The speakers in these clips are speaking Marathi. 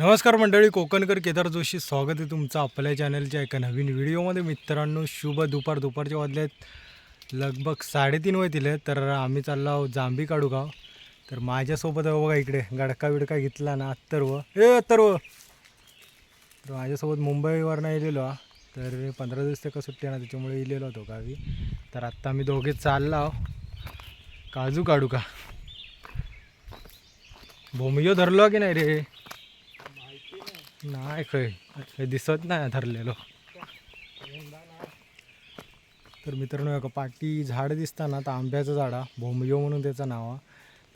नमस्कार मंडळी कोकणकर केदार जोशी स्वागत आहे तुमचं आपल्या चॅनलच्या एका नवीन व्हिडिओमध्ये. मित्रांनो शुभ दुपार. दुपारच्या वाजल्यात लगभग साडेतीन वयतील तर आम्ही चाललो आहोत जांभी काढू गाव तर माझ्यासोबत आहे बघा इकडे गडका बिडका घेतला ना अत्तर्व. ए अत्तर्व! तर माझ्यासोबत मुंबईवरनं येलेलो हा. तर पंधरा दिवस ते सुट्टी आहे ना त्याच्यामुळे येलेलो होतो गावी. तर आत्ता आम्ही दोघे चाललो आहो काजू काढू का भोमियो धरलो की नाही रे? नाही खय खय दिसत नाही धरलेलो. तर मित्रांनो एका पाठी झाड दिसताना तर आंब्याचं झाड हा भोमयो म्हणून त्याचं नाव हा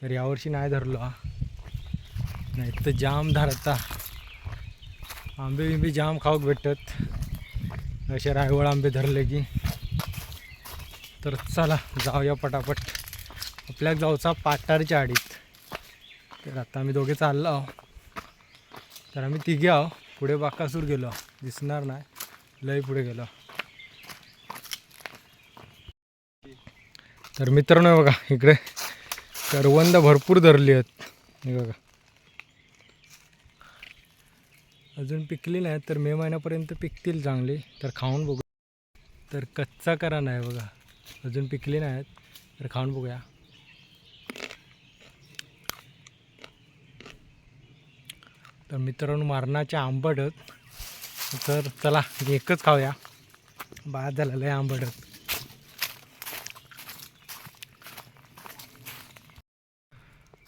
तर यावर्षी नाही धरलो हा. नाही तर जाम धरता. आंबे बिंबे जाम खाऊक भेटत. असे रायवळ आंबे धरले की. तर चला जाऊया पटापट. आपल्याक जाऊचा पाटारच्या आडीत. तर आता आम्ही दोघे चाललो आहो तर आम्ही तिघे आहो. पुढे बाकासूर गेलो. दिसणार नाही. लय पुढे गेलो. तर मित्रांनो बघा इकडे करवंद भरपूर धरली आहेत. हे बघा. अजून पिकली नाही तर मे महिन्यापर्यंत पिकतील चांगली. तर खाऊन बघू. तर कच्चा करा नाही बघा. अजून पिकली नाहीत तर खाऊन बघूया. तर मित्रांनो मारणाच्या आंबडत तर चला एकच खाऊया. बाद झालं लय आंबडत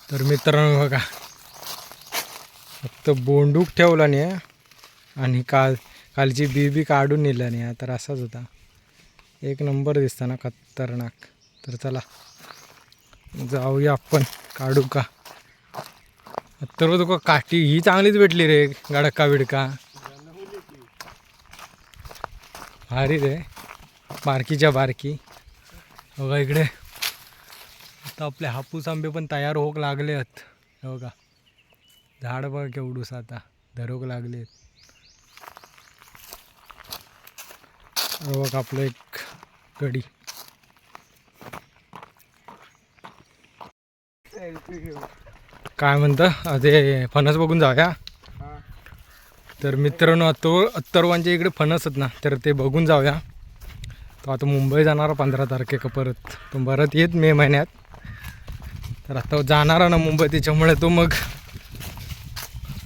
तर मित्रांनो बघा. फक्त बोंडूक ठेवला नाही आणि काल कालची बी बी काढून नेलं नाही तर असाच होता. एक नंबर दिसताना खतरनाक. तर चला जाऊया आपण. काढू का? तर तुका काठी ही चांगलीच भेटली रे गडका बिडका भारी रे बारकीच्या बारकी. बघा इकडे. आता आपले हापूस आंबे पण तयार होक लागले आहेत बघा. झाड बघा केवढूस आता धरोक लागले बघा आपलं एक गडी काय म्हणतं? ते फणस बघून जाऊया. तर मित्रांनो तो अत्तरवांच्या इकडे फणस आहेत ना तर ते बघून जाऊया. तो आता मुंबई जाणारा पंधरा तारखेका परत. तो परत येत मे महिन्यात. तर आता जाणारा ना मुंबई त्याच्यामुळे तो मग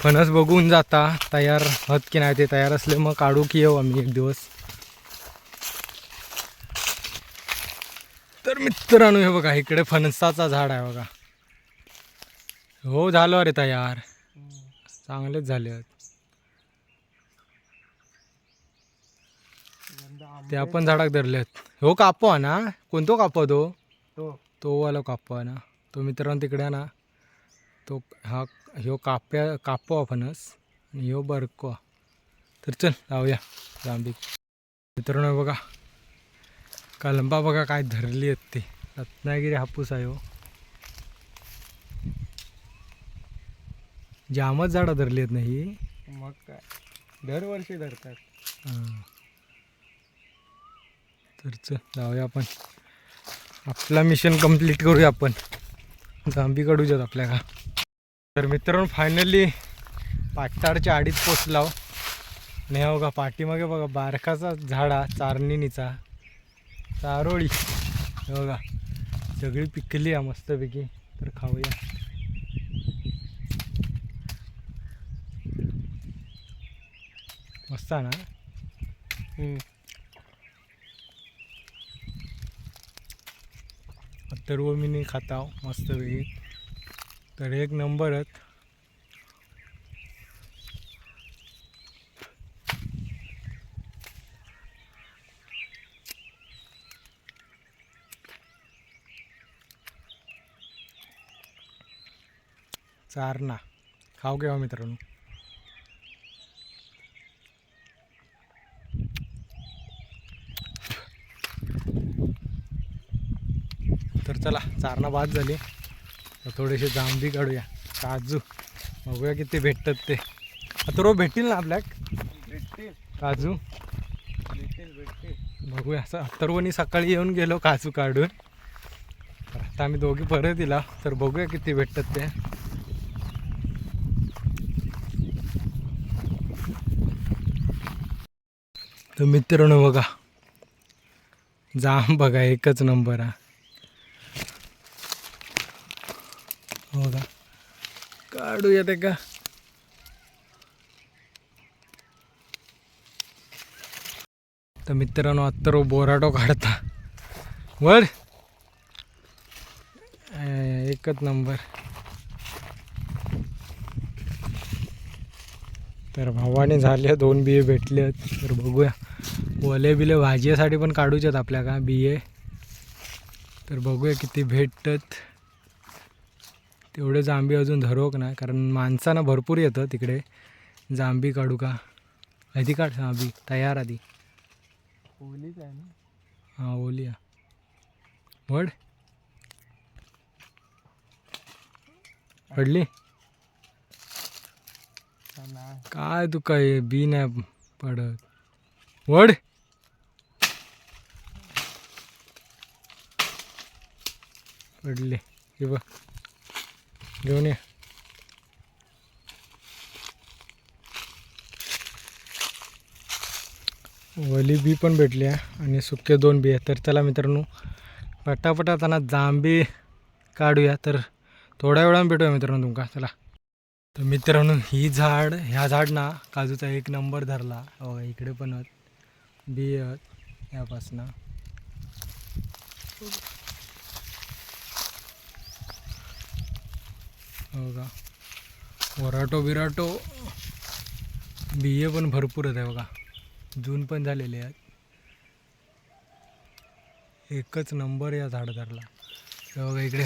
फणस बघून जाता. तयार होत की नाही ते तयार असले मग काढू की येऊ आम्ही एक दिवस. तर मित्रांनो हे बघा इकडे फणसाचा झाड आहे बघा. हो झालो अरे तयार. चांगलेच झाले आहेत. त्या पण झाडाक धरले आहेत. हो कापो ना. कोणतो कापो तो? तो. वाला कापो आहे ना. तो मित्रांनो तिकडे ना. तो हा ह्यो काप्या कापो फणस. आणि ह्यो बरको. तर चल जाऊया. जांबी मित्रांनो बघा. कलंबा बघा काय धरली आहेत ते. रत्नागिरी हापूस आहे हो. जामच झाडं धरली आहेत नाही मग काय? दरवर्षी धरतात. हां. तर जाऊया आपण. आपला मिशन कंप्लीट करूया आपण. जांभी काढूच्यात आपल्या का तर मित्रांनो फायनली पाटारच्या आडीत पोचलाव आणि हा बघा पाठीमागे बघा बारकाचा झाडा चारणीनीचा. चारोळी. हे बघा सगळी पिकली आहे मस्तपैकी. तर खाऊया. मस्त आहे ना सर्व मी नाही खाता मस्तपैकी तर एक नंबर आहेत. चारणा खाऊ घ्यावा मित्रांनो. चला चारणा बाद झाली. थोडेसे थोडेसे जांभी काढूया. काजू. बघूया किती भेटतात ते. आता रो भेटतील ना आपल्याक? भेटतील. काजू. भेटतील भेटतील. बघूया. असं अथर्वनी सकाळी येऊन गेलो काजू काढून. आता आम्ही दोघी परत दिला तर बघूया किती भेटतात ते. मित्रांनो बघा. जाम बघा एकच नंबर हा. हो का काढूया ते का तर मित्रांनो आत्ता रो बोराटो काढता वर एकच नंबर तर भावाने झाले दोन बिये भेटले आहेत. तर बघूया. वले बिले भाजीसाठी पण काढूचे आहेत आपल्या का? बिये. तर बघूया किती भेटतात तेवढे जांबी अजून धरोक नाही कारण माणसांना भरपूर येतं तिकडे. जांबी काढू का? आधी काढ जांबी तयार आधी. ओलीच आहे ना? हां ओलिया वड. पडली? काय तू काय बी नाही पडत. वड. पडले. हे बघ. घेऊन ये. वली बी पण भेटली आहे आणि सुके दोन बी आहे. तर चला मित्रांनो पटापटा त्यांना जांबी काढूया. तर थोड्या वेळानं भेटूया मित्रांनो तुमका. चला. तर मित्रांनो ही झाड ह्या झाड ना काजूचा एक नंबर धरला. हो इकडे पण बी आहेत. यापासनं. हो का वराटो बिराटो. बिये पण भरपूर आहेत आहे बघा. जून पण झालेले आहेत. एकच नंबर या झाड धरला हे बघा इकडे.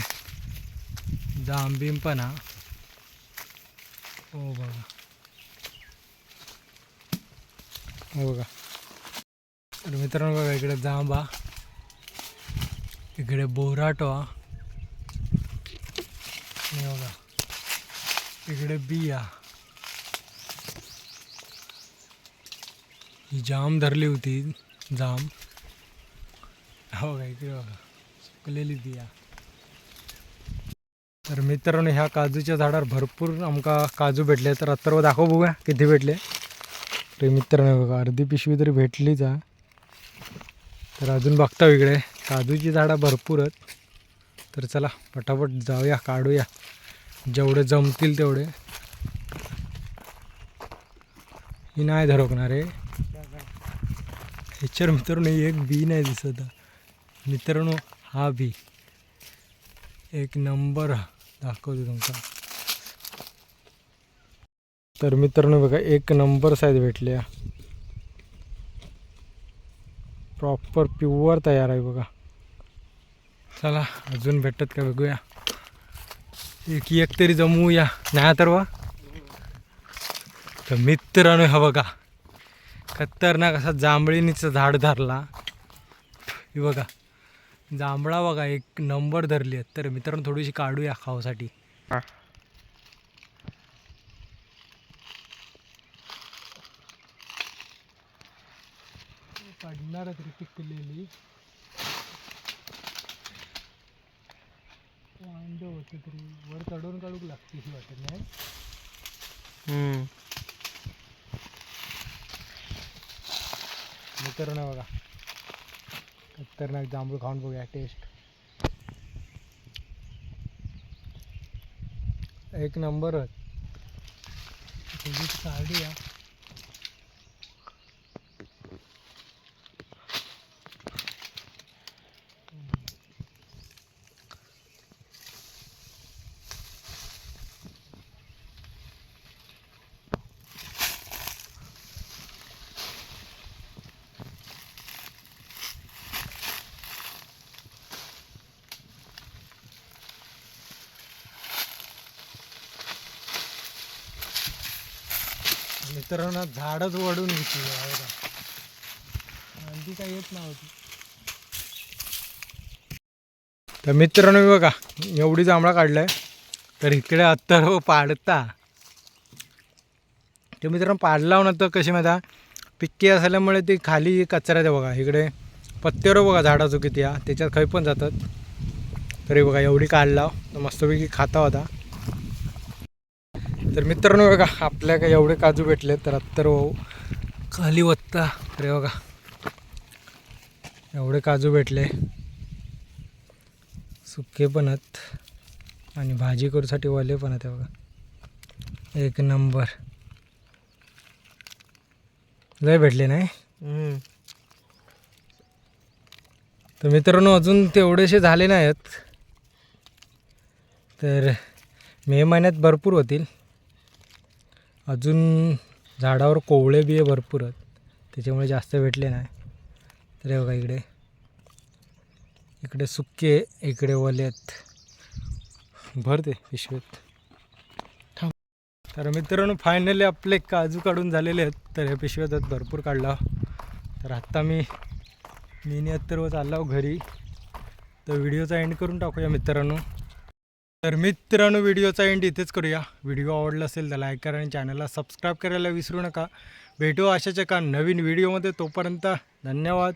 जांबीम पण हा. हो बघा. हो बघा. तर मित्रांनो बघा इकडे जांबा इकडे बोराटो हा बघा. इकडे बिया। ही जाम धरली होती जाम। हो का इकडे बघा हो सुकलेली बिया। तर मित्रांनो ह्या काजूच्या झाडावर भरपूर आमका काजू भेटले. तर अत्तर्व दाखव बघूया किती भेटले. तर मित्रांनो बघा अर्धी पिशवी तरी भेटलीच आहे. तर अजून बघता इकडे काजूची झाडं भरपूर आहेत. तर चला पटापट जाऊया काढूया. जेवढे जमतील तेवढे. ही नाही धरकणार आहे ह्याच्यावर मित्रांनो एक बी नाही दिसत. मित्रांनो हा बी. एक नंबर दाखवतो तुमचा. तर मित्रांनो बघा एक नंबर साईज भेटल्या. प्रॉपर प्युअर तयार आहे बघा. चला अजून भेटतात का बघूया. एक एक तरी जमवूया नाही तर वा. तर मित्रांनो हा बघा. खतरनाक असा जांभळीनीचं झाड धरला. हे बघा. जांभळा बघा एक नंबर धरली आहेत. तर मित्रांनो थोडीशी काढूया खावासाठी हा. काढणार तरी पिकलेली. अंड होतं तरी वर चढवून काढूक लागते ही वाटत नाही? मित्रांनो बघा. खतरनाक जांभूळ खाऊन बघूया टेस्ट एक नंबर. काढूया मित्रांनो झाडच वडून घेतली आहे बघा आणखी काही येत नव्हती. तर मित्रांनो बघा एवढी जांभळा काढलाय. तर इकडे अत्तर हो पाडता. ते मित्रांनो पाडला ना तर कशी माहिती पिक्की असल्यामुळे ती खाली कचरा द्या बघा. इकडे पत्त्यावर बघा झाडाचं किती हा त्याच्यात खाई पण जातात. तरी बघा एवढी काढला. तर मस्तपैकी खाता होता. तर मित्रांनो बघा आपल्या काही एवढे काजू भेटले तर अत्तर खाली वत्ता. अरे बघा एवढे काजू भेटले. सुके पण आहेत आणि भाजी करूसाठी वाले पण आहेत बघा. एक नंबर. लय भेटले नाही. तर मित्रांनो अजून तेवढेसे झाले नाहीत. तर मे महिन्यात भरपूर होतील. अजून झाडावर कोवळे बिये भरपूर आहेत. त्याच्यामुळे जास्त भेटले नाही. तर हे बघा इकडे. इकडे सुके इकडे ओले आहेत. भरते पिशवीत. थांब. तर मित्रांनो फायनली आपले काजू काढून झालेले आहेत. तर हे पिशव्यात आहेत भरपूर काढला. तर आत्ता मी मिनी अत्तरवर चालला घरी. तर व्हिडिओचा एंड करून टाकूया मित्रांनो. तर मित्रांनो व्हिडिओचा एंड इथेच करूया. व्हिडिओ आवडला असेल तर लाईक करा आणि चॅनलला सबस्क्राईब करायला विसरू नका. भेटू अशाच एका नवीन व्हिडिओमध्ये तोपर्यंत धन्यवाद.